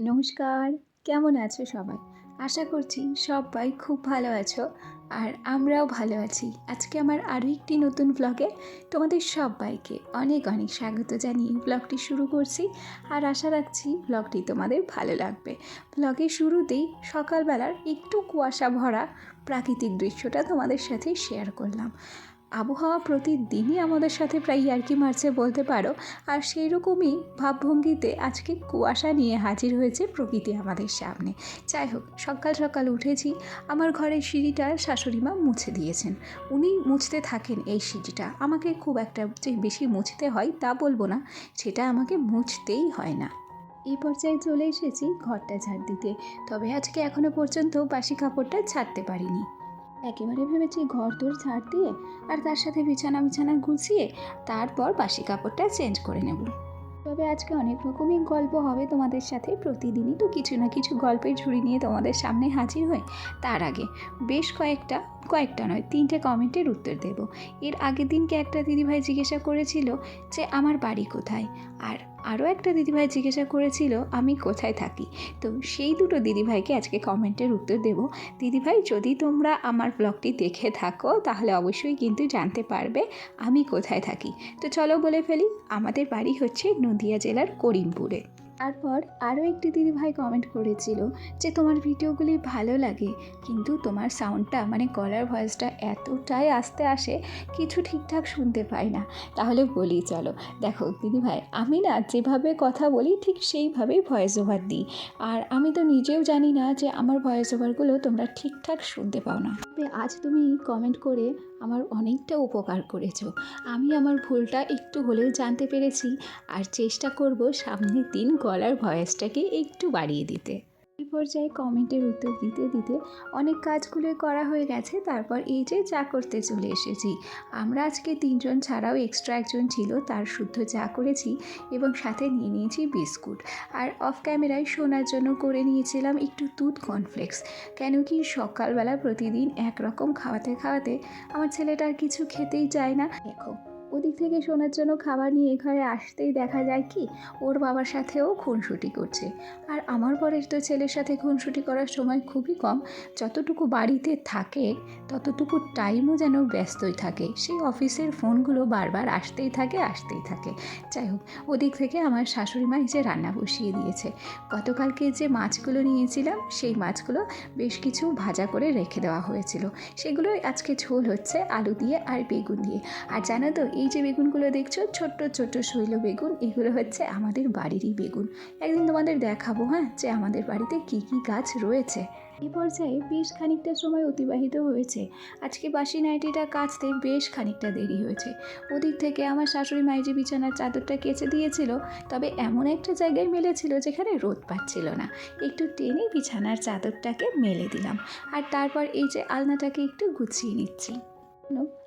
নমস্কার, কেমন আছো সবাই? আশা করছি সবাই খুব ভালো আছো আর আমরাও ভালো আছি। আজকে আমার আরও একটি নতুন ব্লগে তোমাদের সবাইকে অনেক অনেক স্বাগত জানিয়ে ব্লগটি শুরু করছি আর আশা রাখছি ব্লগটি তোমাদের ভালো লাগবে। ব্লগের শুরুতেই সকালবেলার একটু কুয়াশা ভরা প্রাকৃতিক দৃশ্যটা তোমাদের সাথে শেয়ার করলাম। আবহাওয়া প্রতিদিনই আমাদের সাথে প্রায় ইয়ার্কি মারছে বলতে পারো। আর সেই রকমই ভাবভঙ্গিতে আজকে কুয়াশা নিয়ে হাজির হয়েছে প্রকৃতি আমাদের সামনে। যাই হোক, সকাল সকাল উঠেছি, আমার ঘরের সিঁড়িটা শাশুড়ি মা মুছে দিয়েছেন। উনি মুছতে থাকেন এই সিঁড়িটা। আমাকে খুব একটা যে বেশি মুছতে হয় তা বলব না, সেটা আমাকে মুছতেই হয় না। এই পর্যায়ে চলে এসেছি ঘরটা ঝাড় দিতে। তবে আজকে এখনও পর্যন্ত বাসি কাপড়টা ছাড়তে পারিনি। একেবারে ভেবেছি ঘর দোর ঝাড় দিয়ে আর তার সাথে বিছানা বিছানা গুছিয়ে তারপর বাসি কাপড়টা চেঞ্জ করে নেব। তবে আজকে অনেক রকমই গল্প হবে তোমাদের সাথে। প্রতিদিনই তো কিছু না কিছু গল্পের ঝুড়ি নিয়ে তোমাদের সামনে হাজির হই। তার আগে বেশ কয়েকটা কয়েকটা নয়, তিনটে কমেন্টের উত্তর দেব। এর আগের দিনকে একটা দিদিভাই জিজ্ঞাসা করেছিল যে, আমার বাড়ি কোথায়? আর আরও একটা দিদিভাই জিজ্ঞাসা করেছিল, আমি কোথায় থাকি? তো সেই দুটো দিদিভাইকে আজকে কমেন্টের উত্তর দেব। দিদিভাই, যদি তোমরা আমার ব্লগটি দেখে থাকো, তাহলে অবশ্যই কিন্তু জানতে পারবে আমি কোথায় থাকি। তো চলো বলে ফেলি, আমাদের বাড়ি হচ্ছে নদিয়া জেলার করিমপুরে। তারপর আরও একটি দিদিভাই কমেন্ট করেছিল যে, তোমার ভিডিওগুলি ভালো লাগে, কিন্তু তোমার সাউন্ডটা মানে গলার ভয়েসটা এতটাই আস্তে আসে, কিছু ঠিকঠাক শুনতে পাই না। তাহলে বলি, চলো। দেখো, দিদিভাই, আমি না যেভাবে কথা বলি, ঠিক সেইভাবেই ভয়েস ওভার দিই। আর আমি তো নিজেও জানি না যে, আমার ভয়েস ওভারগুলো তোমরা ঠিকঠাক শুনতে পাও না। আজ তুমি কমেন্ট করে আমার অনেকটা উপকার করেছ। আমি আমার ভুলটা একটু হলেও জানতে পেরেছি আর চেষ্টা করব সামনের দিন গলার ভয়েসটাকে একটু বাড়িয়ে দিতে। এই পর্যায়ে কমেন্টের উত্তর দিতে দিতে অনেক কাজগুলো করা হয়ে গেছে, তারপর এই যে চা করতে চলে এসেছি। আমরা আজকে তিনজন ছাড়াও এক্সট্রা একজন ছিল, তার শুদ্ধ চা করেছি এবং সাথে নিয়ে নিয়েছি বিস্কুট। আর অফ ক্যামেরায় শোনার জন্য করে নিয়েছিলাম একটু দুধ কর্নফ্লেক্স কেন কি সকালবেলা প্রতিদিন একরকম খাওয়াতে খাওয়াতে আমার ছেলেটা কিছু খেতেই চায় না। দেখো ওদিক থেকে শোনার জন্য খাবার নিয়ে ঘরে আসতেই দেখা যায় কি, ওর বাবার সাথেও খুনসুটি করছে। আর আমার পরের তো ছেলের সাথে খুনসুটি করার সময় খুবই কম। যতটুকু বাড়িতে থাকে, ততটুকু টাইমও যেন ব্যস্তই থাকে। সেই অফিসের ফোনগুলো বারবার আসতেই থাকে আসতেই থাকে। যাই হোক, ওদিক থেকে আমার শাশুড়ি মা যে রান্না বসিয়ে দিয়েছে। গতকালকে যে মাছগুলো নিয়েছিলাম, সেই মাছগুলো বেশ কিছু ভাজা করে রেখে দেওয়া হয়েছিল। সেগুলোই আজকে ঝোল হচ্ছে আলু দিয়ে আর বেগুন দিয়ে। আর জানো তো এই যে বেগুনগুলো দেখছ, ছোট্ট ছোট্ট শৈল বেগুন, এগুলো হচ্ছে আমাদের বাড়িরই বেগুন। একদিন তোমাদের দেখাবো হ্যাঁ যে আমাদের বাড়িতে কী কী গাছ রয়েছে। এই পর্যায়ে বেশ খানিকটা সময় অতিবাহিত হয়েছে। আজকে বাসি নাইটিটা কাচতে বেশ খানিকটা দেরি হয়েছে। ওদিক থেকে আমার শাশুড়ি মাই যে বিছানার চাদরটা কেচে দিয়েছিল, তবে এমন একটা জায়গায় মেলেছিল যেখানে রোদ পাচ্ছিল না। একটু টেনে বিছানার চাদরটাকে মেলে দিলাম। আর তারপর এই যে আলনাটাকে একটু গুছিয়ে নিচ্ছি।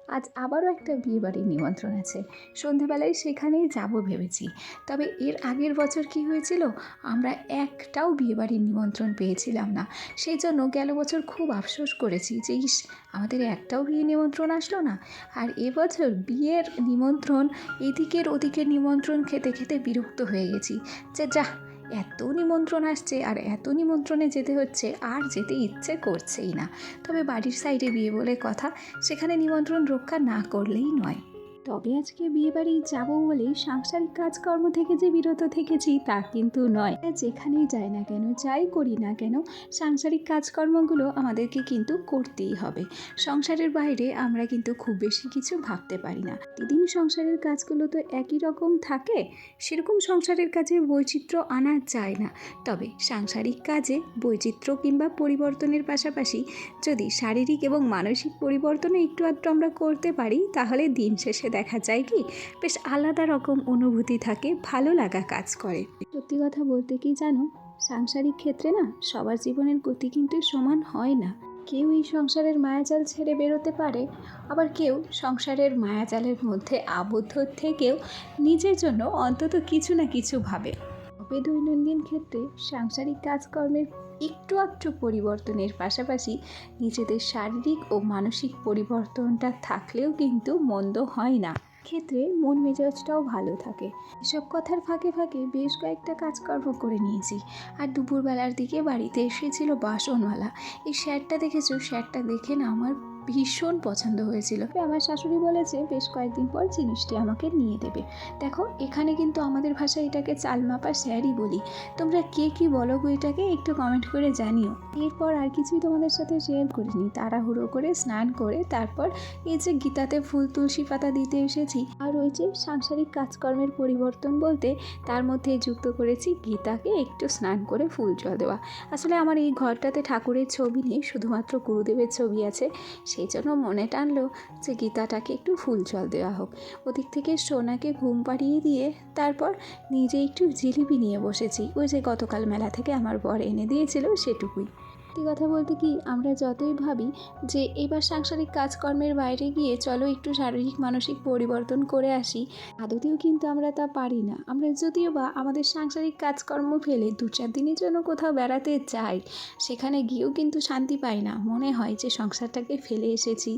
আজ আবারও একটা বিয়েবাড়ির নিমন্ত্রণ আছে। সন্ধেবেলায় সেখানেই যাব ভেবেছি। তবে এর আগের বছর কি হয়েছিল? আমরা একটাও বিয়েবাড়ির নিমন্ত্রণ পেয়েছিলাম না। সেই জন্য গেল বছর খুব আফসোস করেছি যে, ইস, আমাদের একটাও বিয়ে নিমন্ত্রণ আসলো না। আর এবছর বিয়ের নিমন্ত্রণ এদিকের ওদিকের নিমন্ত্রণ খেতে খেতে বিরক্ত হয়ে গেছি। যে, যা এত নিমন্ত্রণ আসছে আর এত নিমন্ত্রণে যেতে হচ্ছে, আর যেতে ইচ্ছে করছেই না। তবে বাড়ির সাইডে বিয়ে বলে কথা, সেখানে নিমন্ত্রণ রক্ষা না করলেই নয়। তবে আজকে বিয়ে বাড়ি যাব বলে সাংসারিক কাজকর্ম থেকে যে বিরত থেকেছি তা কিন্তু নয়। যেখানেই যাই না কেন, যাই করি না কেন, সাংসারিক কাজকর্মগুলো আমাদেরকে কিন্তু করতেই হবে। সংসারের বাইরে আমরা কিন্তু খুব বেশি কিছু ভাবতে পারি না। প্রতিদিন সংসারের কাজগুলো তো একই রকম থাকে, সেরকম সংসারের কাজে বৈচিত্র্য আনা যায় না। তবে সাংসারিক কাজে বৈচিত্র্য কিংবা পরিবর্তনের পাশাপাশি যদি শারীরিক এবং মানসিক পরিবর্তনও একটু আধটু আমরা করতে পারি, তাহলে দিন শেষে দেখা যায় কি? বেশ আলাদা রকম অনুভূতি থাকে, ভালো লাগা কাজ করে। সত্যি কথা বলতে কি জানো? সাংসারিক ক্ষেত্রে না, সবার জীবনের গতি কিন্তু সমান হয় না। কেউ এই সংসারের মায়াজাল ছেড়ে বেরোতে পারে, আবার কেউ সংসারের মায়াজালের মধ্যে আবদ্ধ থেকেও নিজের জন্য অন্তত কিছু না কিছু ভাবে। তবে দৈনন্দিন ক্ষেত্রে সাংসারিক কাজকর্মের একটু একটু পরিবর্তনের পাশাপাশি নিজেদের শারীরিক ও মানসিক পরিবর্তনটা থাকলেও কিন্তু মন্দ হয় না। ক্ষেত্রে মন মেজাজটাও ভালো থাকে। এসব কথার ফাঁকে ফাঁকে বেশ কয়েকটা কাজকর্ম করে নিয়েছি। আর দুপুরবেলার দিকে বাড়িতে এসেছিল বাসনওয়ালা। এই শ্যাটটা দেখেছ? শ্যাটটা দেখে না আমার ভীষণ পছন্দ হয়েছিল। আমার শাশুড়ি বলেছে, বেশ কয়েকদিন পর জিনিসটি আমাকে নিয়ে দেবে। দেখো, এখানে কিন্তু আমাদের ভাষায় এটাকে চাল মাপা স্যারই বলি। তোমরা কে কি বলো গো এটাকে? একটু কমেন্ট করে জানিও। এরপর আর কিছুই তোমাদের সাথে শেয়ার করিনি। তাড়াহুড়ো করে স্নান করে তারপর এই যে গীতাতে ফুল, তুলসী পাতা দিতে এসেছি, আর ওই যে সাংসারিক কাজকর্মের পরিবর্তন বলতে তার মধ্যে যুক্ত করেছি গীতাকে একটু স্নান করে ফুল জল দেওয়া। আসলে আমার এই ঘরটাতে ঠাকুরের ছবি নেই, শুধুমাত্র গুরুদেবের ছবি আছে। সেই জন্য মনে টানলো যে গীতাটাকে একটু ফুল জল দেওয়া হোক। ওদিক থেকে সোনাকে ঘুম পাড়িয়ে দিয়ে তারপর নিজে একটু জিলিপি নিয়ে বসেছি। ওই যে গতকাল মেলা থেকে আমার বর এনে দিয়েছিল সেটুকুই। সত্যি কথা বলতে কি, আমরা যতই ভাবি যে এবার সাংসারিক কাজকর্মের বাইরে গিয়ে চলো একটু শারীরিক, মানসিক পরিবর্তন করে আসি, আদতেও কিন্তু আমরা তা পারি না। আমরা যদিও বা আমাদের সাংসারিক কাজকর্ম ফেলে দু চার দিনের জন্য কোথাও বেড়াতে যাই, সেখানে গিয়েও কিন্তু শান্তি পাই না। মনে হয় যে সংসারটাকে ফেলে এসেছি,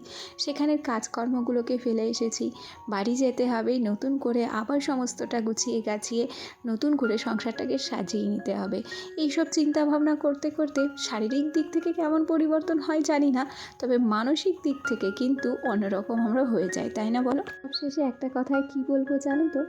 সেখানের কাজকর্মগুলোকে ফেলে এসেছি, বাড়ি যেতে হবে, নতুন করে আবার সমস্তটা গুছিয়ে গাছিয়ে নতুন করে সংসারটাকে সাজিয়ে নিতে হবে। এইসব চিন্তা ভাবনা করতে করতে শারীরিক দিক থেকে কেমন পরিবর্তন হয় জানি না, তবে মানসিক দিক থেকে কিন্তু অন্যরকম আমরা হয়ে যাই, তাই না বলো? সবশেষে একটা কথায় কি বলব জানো তো?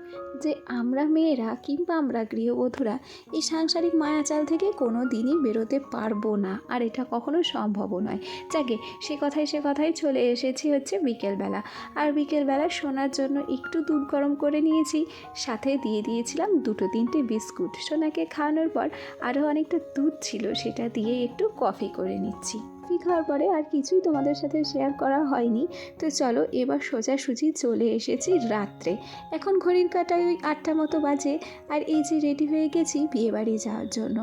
যে আমরা মেয়েরা কিংবা আমরা গৃহবধূরা এই সাংসারিক মায়াচাল থেকে কোনো দিনই বেরোতে পারব না, আর এটা কখনো সম্ভবও নয়। যাকে সে কথায় সে কথায় চলে এসেছি হচ্ছে বিকেলবেলা, আর বিকেলবেলা শোনার জন্য একটু দুধ গরম করে নিয়েছি, সাথে দিয়ে দিয়েছিলাম দুটো তিনটে বিস্কুট। সোনাকে খাওয়ানোর পর আরও অনেকটা দুধ ছিল, সেটা দিয়ে একটু কফি করে নিচ্ছি। কফি খাওয়ার পরে আর কিছুই তোমাদের সাথে শেয়ার করা হয়নি। তো চলো এবার সোজাসুজি চলে এসেছি রাত্রে। এখন ঘড়ির কাটায় ওই আটটা মতো বাজে আর এই যে রেডি হয়ে গেছি বিয়েবাড়ি যাওয়ার জন্য।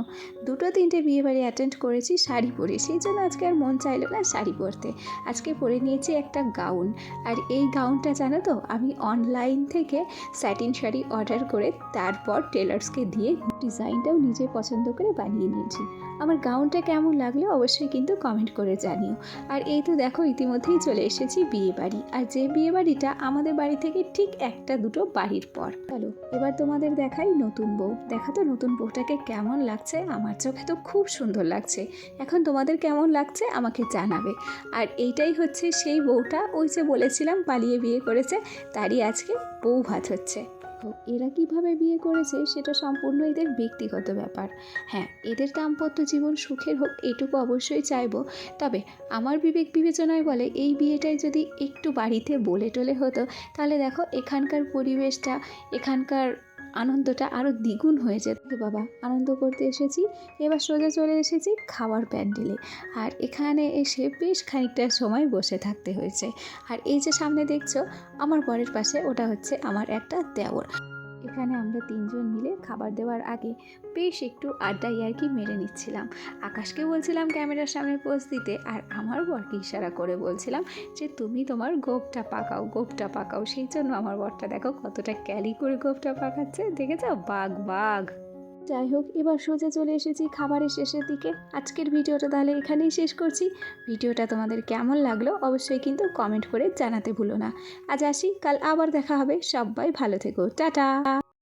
দুটো তিনটে বিয়েবাড়ি অ্যাটেন্ড করেছি, শাড়ি পরে। সেই জন্য আজকে আর মন চাইলো না শাড়ি পরতে। আজকে পরে নিয়েছি একটা গাউন আর এই গাউনটা জানো তো, আমি অনলাইন থেকে স্যাটিন শাড়ি অর্ডার করে তারপর টেলার্সকে দিয়ে ডিজাইনটাও নিজে পছন্দ করে বানিয়ে নিয়েছি। আমার গাউনটা কেমন লাগল অবশ্যই কিন্তু কমেন্ট করে জানিও। আর এই তো দেখো ইতিমধ্যেই চলে এসেছি বিয়ে বাড়ি। আর যে বিয়ে বাড়িটা আমাদের বাড়ি থেকে ঠিক একটা দুটো বাড়ির পর। চলো, এবার তোমাদের দেখাই নতুন বউ। দেখা তো নতুন বউটাকে কেমন লাগছে, আমার চোখে তো খুব সুন্দর লাগছে। এখন তোমাদের কেমন লাগছে আমাকে জানাবে। আর এইটাই হচ্ছে সেই বউটা, ওই যে বলেছিলাম পালিয়ে বিয়ে করেছে, তারই আজকে বউ ভাত হচ্ছে। তো এরা কীভাবে বিয়ে করেছে সেটা সম্পূর্ণ এদের ব্যক্তিগত ব্যাপার। হ্যাঁ এদের দাম্পত্য জীবন সুখের হোক, এটুকু অবশ্যই চাইব। তবে আমার বিবেক বিবেচনায় বলে, এই বিয়েটাই যদি একটু বাড়িতে বলে টলে হতো, তাহলে দেখো, এখানকার পরিবেশটা, এখানকার আনন্দটা আরও দ্বিগুণ হয়ে যেত। বাবা, আনন্দ করতে এসেছি। এবার সোজা চলে এসেছি খাওয়ার প্যান্ডেলে। আর এখানে এসে বেশ খানিকটা সময় বসে থাকতে হয়েছে। আর এই যে সামনে দেখছ, আমার বরের পাশে ওটা হচ্ছে আমার একটা দেওর। এখানে আমরা তিনজন মিলে খাবার দেওয়ার আগে বেশ একটু আড্ডাই আর কি মেরে নিচ্ছিলাম। আকাশকে বলছিলাম ক্যামেরার সামনে পোজ দিতে আর আমার বরকে ইশারা করে বলছিলাম যে, তুমি তোমার গোপটা পাকাও গোপটা পাকাও। সেই জন্য আমার বরটা দেখো কতটা ক্যালি করে গোপটা পাকাচ্ছে। দেখেছ? বাঘ বাঘ। যাই হোক, এবার সোজা চলে এসেছি খাবারের শেষের দিকে। আজকের ভিডিওটা তাহলে এখানেই শেষ করছি। ভিডিওটা তোমাদের কেমন লাগল অবশ্যই কিন্তু কমেন্ট করে জানাতে ভুলো না। আজ আসি, কাল আবার দেখা হবে। সবাই ভালো থেকো। টাটা!